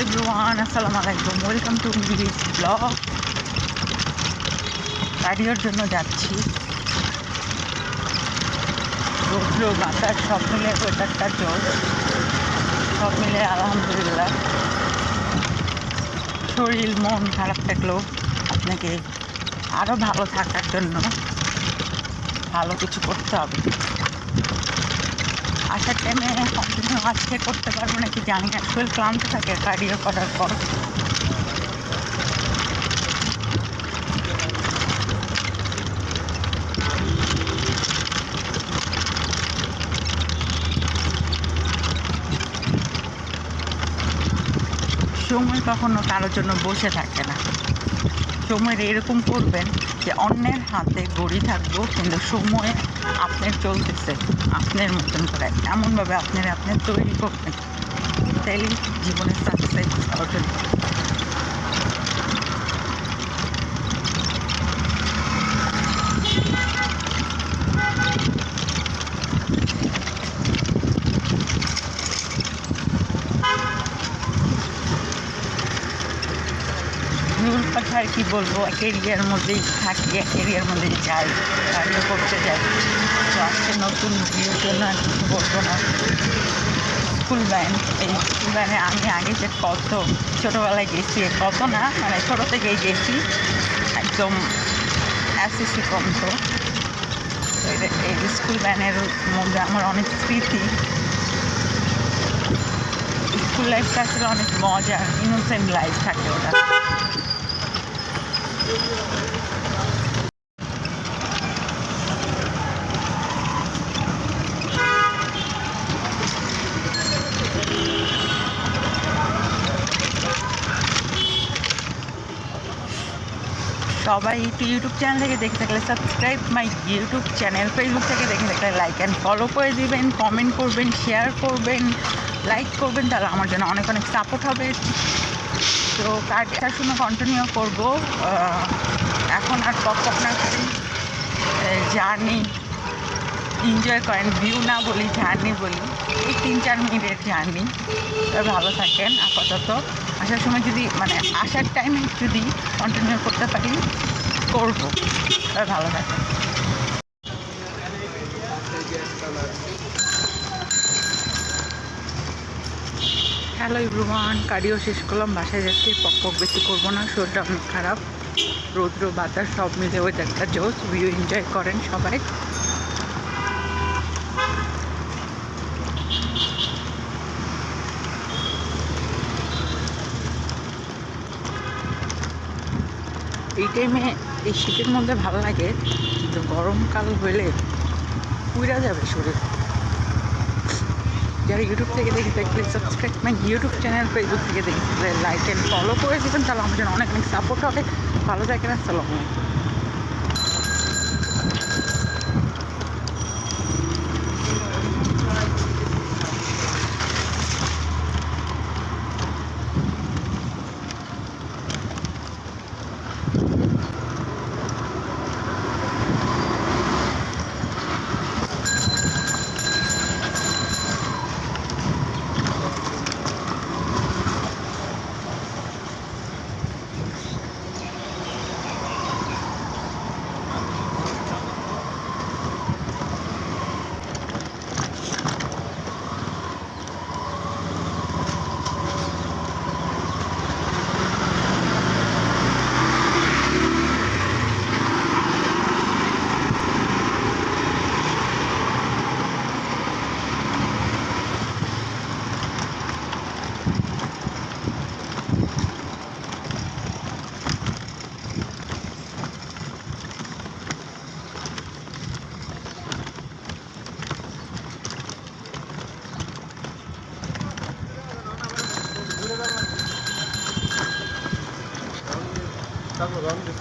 everyone, আসসালামু আলাইকুম welcome to blog গাড়ির জন্য যাচ্ছি। রৌদ্র বাতাস সব মিলে ওয়েদারটা জোর সব মিলে আলহামদুলিল্লাহ। শরীর মন খারাপ থাকলেও আপনাকে আরও ভালো থাকার জন্য ভালো কিছু করতে হবে। আসার টাইমে কন্টিনিউ আজকে করতে পারব নাকি জানি না। শরীর ক্লান্ত থাকে কার্ডিও করার পর। সময় কখনো কারোর জন্য বসে থাকে না। সময়ের এরকম করবেন যে অন্যের হাতে গড়ি থাকব, কিন্তু সময়ে আপনার চলতেছে, আপনার মতন করে। এমনভাবে আপনার আপনার তৈরি করবেন। তাইলে জীবনের সাকসেস অর্জন রুল কথা আর কি বলব? এক মধ্যেই থাকি এক মধ্যেই যাই গাড়িও করতে যাই। তো আজকে নতুন ভিউর জন্য আর কিছু বলব না। স্কুল ভ্যান এই স্কুল ভ্যানে আমি আগে যে কত, ছোটোবেলায় গেছি কত না মানে ছোটো থেকেই গেছি। একদম এসএসসি কম তো এই স্কুল ভ্যানের মধ্যে আমার অনেক স্মৃতি। স্কুল লাইফটা আসলে অনেক মজা ইনোসেন্ট লাইফ থাকে ওটা। সবাই একটু ইউটিউব চ্যানেল থেকে দেখে থাকলে subscribe my YouTube channel Facebook থেকে দেখে থাকলে লাইক অ্যান্ড ফলো করে দিবেন কমেন্ট করবেন শেয়ার করবেন লাইক করবেন, তাহলে আমার জন্য অনেক অনেক সাপোর্ট হবে। তো কাজটা শুনে কন্টিনিউ করব। এখন আর পক পক না করি জার্নি এনজয় করেন ভিউ না বলি জার্নি বলি, এই তিন চার মিনিটের জার্নি ভালো থাকেন, আপাতত। আসার সময় যদি মানে আসার টাইমে যদি কন্টিনিউ করতে পারি, করব। ভালো থাকেন। হ্যালো ইব্রুমান কারিও শেষ করলাম, বাসায় যাচ্ছি, পক পক বেশি করব না, শরীরটা অনেক খারাপ, রৌদ্র, বাতাস, সব মিলে ওয়েদারটা জোস ভিউ এনজয় করেন সবাই। এই টাইমে এই শীতের মধ্যে ভালো লাগে, কিন্তু গরমকাল হলে পুইরা যাবে শরীর। যারা ইউটিউব থেকে দেখে please subscribe my YouTube channel Facebook থেকে দেখে থাকলে লাইক অ্যান্ড ফলো করে দেবেন, তাহলে আমার জন্য অনেক অনেক সাপোর্ট হবে। ভালো থাকেন আসসালামু algodón de